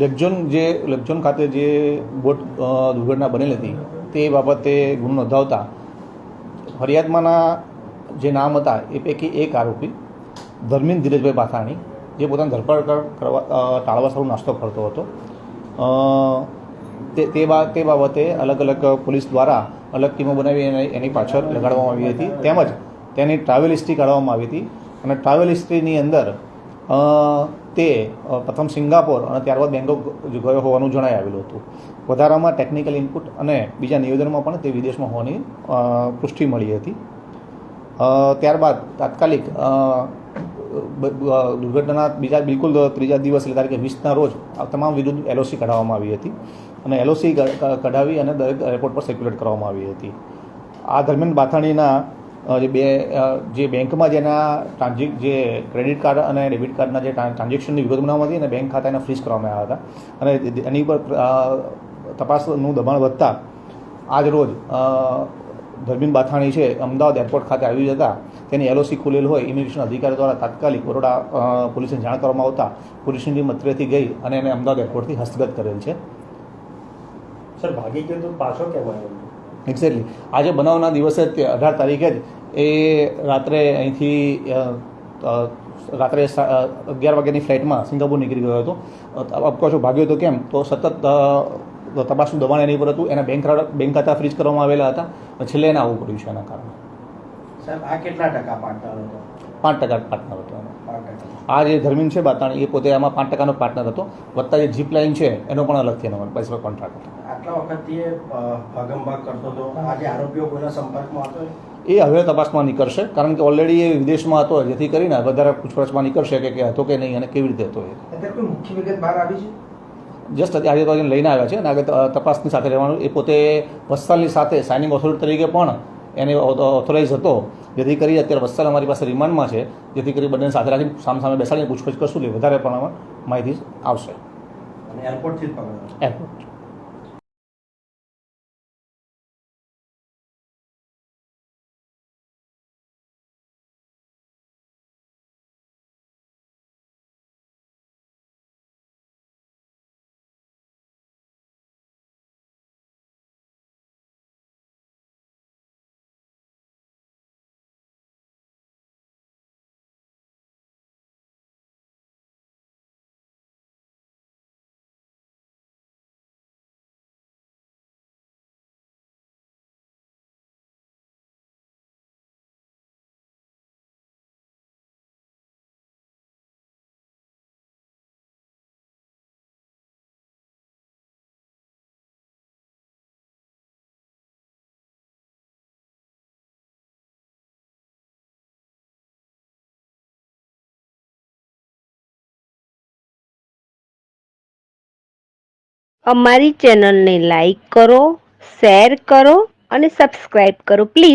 લેકઝોન જે લેકઝોન ખાતે જે બોટ દુર્ઘટના બનેલી હતી, તે બાબતે ગુનો નોંધાવતા ફરિયાદમાંના જે નામ હતા, એ પૈકી એક આરોપી ધર્મીન ધીરજભાઈ બાથાણી જે પોતાની ધરપકડ કરવા ટાળવા સારું નાસ્તો કરતો હતો. તે તે તે બાબતે અલગ અલગ પોલીસ દ્વારા અલગ ટીમો બનાવી અને એની પાછળ લગાડવામાં આવી હતી. તેમજ તેની ટ્રાવેલ હિસ્ટ્રી કાઢવામાં આવી હતી અને ટ્રાવેલ હિસ્ટ્રીની અંદર તે પ્રથમ સિંગાપોર અને ત્યારબાદ બેંગકોક ગયો હોવાનું જણાઈ આવેલું હતું. વધારામાં ટેકનિકલ ઇનપુટ અને બીજા નિવેદનમાં પણ તે વિદેશમાં હોવાની પુષ્ટિ મળી હતી. ત્યારબાદ તાત્કાલિક દુર્ઘટનાના બીજા બિલકુલ ત્રીજા દિવસ, એટલે તારીખે વીસના રોજ, આ તમામ વિરુદ્ધ એલઓસી કઢાવવામાં આવી હતી. અને એલઓસી કઢાવી અને દરેક એરપોર્ટ પર સર્ક્યુલેટ કરવામાં આવી હતી. આ દરમિયાન બાથાણીના જે બે જે બેંકમાં જેના ટ્રાન્ઝેક જે ક્રેડિટ કાર્ડ અને ડેબિટ કાર્ડના જે ટ્રાન્ઝેક્શનની વિગત બનાવવામાં હતી અને બેંક ખાતાને ફ્રીઝ કરવામાં આવ્યા હતા. અને એની ઉપર તપાસનું દબાણ વધતા આજ રોજ ધર્મીન બાથાણી છે, અમદાવાદ એરપોર્ટ ખાતે આવી જતા તેની એલઓસી ખુલેલ હોય, ઇમિગ્રેશન અધિકારી દ્વારા તાત્કાલિક બરોડા પોલીસને જાણ કરવામાં આવતા પોલીસની ટીમ અત્રેથી ગઈ અને એને અમદાવાદ એરપોર્ટથી હસ્તગત કરેલ છે. સર, ભાગી ગયો તો પાછો કેમ એક્ઝેક્ટલી આજે બનાવના દિવસે જ અઢાર તારીખે જ એ રાત્રે અહીંથી રાત્રે અગિયાર વાગ્યાની ફ્લાઇટમાં સિંગાપુર નીકળી ગયો હતો. આપ ભાગ્યો હતો કેમ? તો સતત તપાસનું દબાણ એની પર હતું. એના બેંક બેંક ખાતા ફ્રીઝ કરવામાં આવેલા હતા. છેલ્લે એને આવવું પડ્યું છે એના કારણે. સાહેબ આ કેટલા ટકા પાર્ટનર હતો? પાંચ ટકા પાર્ટનર હતો આ જે ધર્મીન છે બાતાણી એ પોતે આમાં પાંચ ટકાનો પાર્ટનર હતો. વત્તા જે જીપ લાઇન છે એનો પણ અલગથી એનો પૈસા કોન્ટ્રાક્ટ હતો. આટલા વખત એ ભાગમભાગ કરતો હતો. આજે આરોપીઓ કોઈના સંપર્કમાં હતો? એ હવે તપાસમાં નીકળશે કારણ કે ઓલરેડી એ વિદેશમાં હતો જેથી કરીને વધારે પૂછપરછમાં નીકળશે કે કે હતો કે નહીં અને કેવી રીતે હતો એ. મુખ્ય વિગત બહાર આવી છે? જસ્ટ આજે તો લઈને આવ્યા છે અને આગળ તપાસની સાથે રહેવાનું. એ પોતે વત્સલની સાથે સાઇનિંગ ઓથોરિટી તરીકે પણ એને ઓથોરાઇઝ હતો. જેથી કરી અત્યારે વત્સલ અમારી પાસે રિમાન્ડમાં છે. જેથી કરી બંને સાથે રાખી સામ સામે બેસાડીને પૂછપરછ કરશું એટલે વધારે પ્રમાણમાં માહિતી આવશે. અને એરપોર્ટથી એરપોર્ટ અમારી ચેનલને લાઈક કરો શેર કરો અને સબસ્ક્રાઈબ કરો પ્લીઝ.